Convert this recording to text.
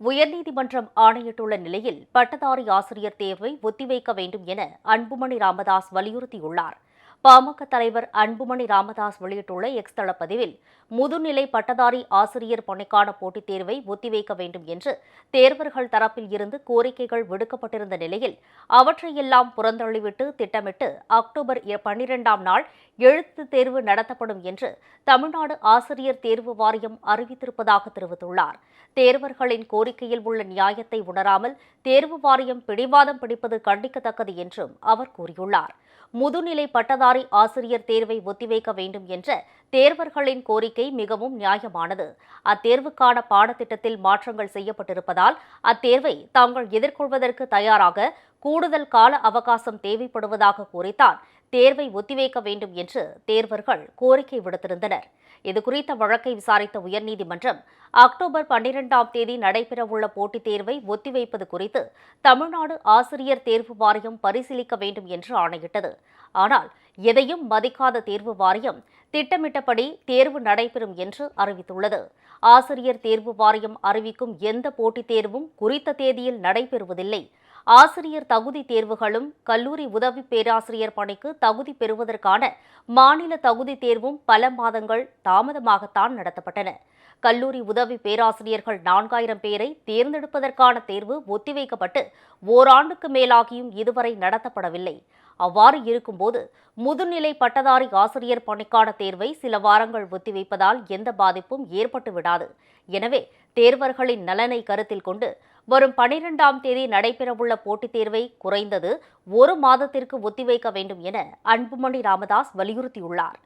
உயர்நீதிமன்றம் ஆணையிட்டுள்ள நிலையில் பட்டதாரி ஆசிரியர் தேர்வை ஒத்திவைக்க வேண்டும் என அன்புமணி ராமதாஸ் வலியுறுத்தியுள்ளார். பாமக தலைவர் அன்புமணி ராமதாஸ் வெளியிட்டுள்ள எக்ஸ் தளப்பதிவில் முதுநிலை பட்டதாரி ஆசிரியர் பணிக்கான போட்டித் தேர்வை ஒத்திவைக்க வேண்டும் என்று தேர்வர்கள் தரப்பில் இருந்து கோரிக்கைகள் விடுக்கப்பட்டிருந்த நிலையில் அவற்றையெல்லாம் புறந்தள்ளிவிட்டு திட்டமிட்டு அக்டோபர் பன்னிரெண்டாம் நாள் எழுத்து தேர்வு நடத்தப்படும் என்று தமிழ்நாடு ஆசிரியர் தேர்வு வாரியம் அறிவித்திருப்பதாக தெரிவித்துள்ளார். தேர்வர்களின் கோரிக்கையில் உள்ள நியாயத்தை உணராமல் தேர்வு வாரியம் பிடிவாதம் பிடிப்பது கண்டிக்கத்தக்கது என்றும் அவர் கூறியுள்ளார். முதுநிலை பட்டதாரி ஆசிரியர் தேர்வை ஒத்திவைக்க வேண்டும் என்ற தேர்வர்களின் கோரிக்கை மிகவும் நியாயமானது. அத்தேர்வுக்கான பாடத்திட்டத்தில் மாற்றங்கள் செய்யப்பட்டிருப்பதால் அத்தேர்வை தாங்கள் எதிர்கொள்வதற்கு தயாராக கூடுதல் கால அவகாசம் தேவைப்படுவதாக கூறித்தான். தேர்வை ஒத்திவைக்க வேண்டும் என்று தேர்வர்கள் கோரிக்கை விடுத்திருந்தனர். இதுகுறித்த வழக்கை விசாரித்த உயர்நீதிமன்றம் அக்டோபர் பன்னிரெண்டாம் தேதி நடைபெறவுள்ள போட்டித் தேர்வை ஒத்திவைப்பது குறித்து தமிழ்நாடு ஆசிரியர் தேர்வு வாரியம் பரிசீலிக்க வேண்டும் என்று ஆணையிட்டது. ஆனால் எதையும் மதிக்காத தேர்வு வாரியம் திட்டமிட்டபடி தேர்வு நடைபெறும் என்று அறிவித்துள்ளது. ஆசிரியர் தேர்வு வாரியம் அறிவிக்கும் எந்த போட்டித் தேர்வும் குறித்த தேதியில் நடைபெறுவதில்லை. ஆசிரியர் தகுதி தேர்வுகளும் கல்லூரி உதவி பேராசிரியர் பணிக்கு தகுதி பெறுவதற்கான மாநில தகுதி தேர்வும் பல மாதங்கள் தாமதமாகத்தான் நடத்தப்பட்டன. கல்லூரி உதவி பேராசிரியர்கள் நான்காயிரம் பேரை தேர்ந்தெடுப்பதற்கான தேர்வு ஒத்திவைக்கப்பட்டு ஓராண்டுக்கு மேலாகியும் இதுவரை நடத்தப்படவில்லை. அவ்வாறு இருக்கும்போது முதுநிலை பட்டதாரி ஆசிரியர் பணிக்கான தேர்வை சில வாரங்கள் ஒத்திவைப்பதால் எந்த பாதிப்பும் ஏற்பட்டு விடாது. எனவே தேர்வர்களின் நலனை கருத்தில் கொண்டு வரும் பனிரெண்டாம் தேதி நடைபெறவுள்ள போட்டித் தேர்வை குறைந்தது ஒரு மாதத்திற்கு ஒத்திவைக்க வேண்டும் என அன்புமணி ராமதாஸ் வலியுறுத்தியுள்ளார்.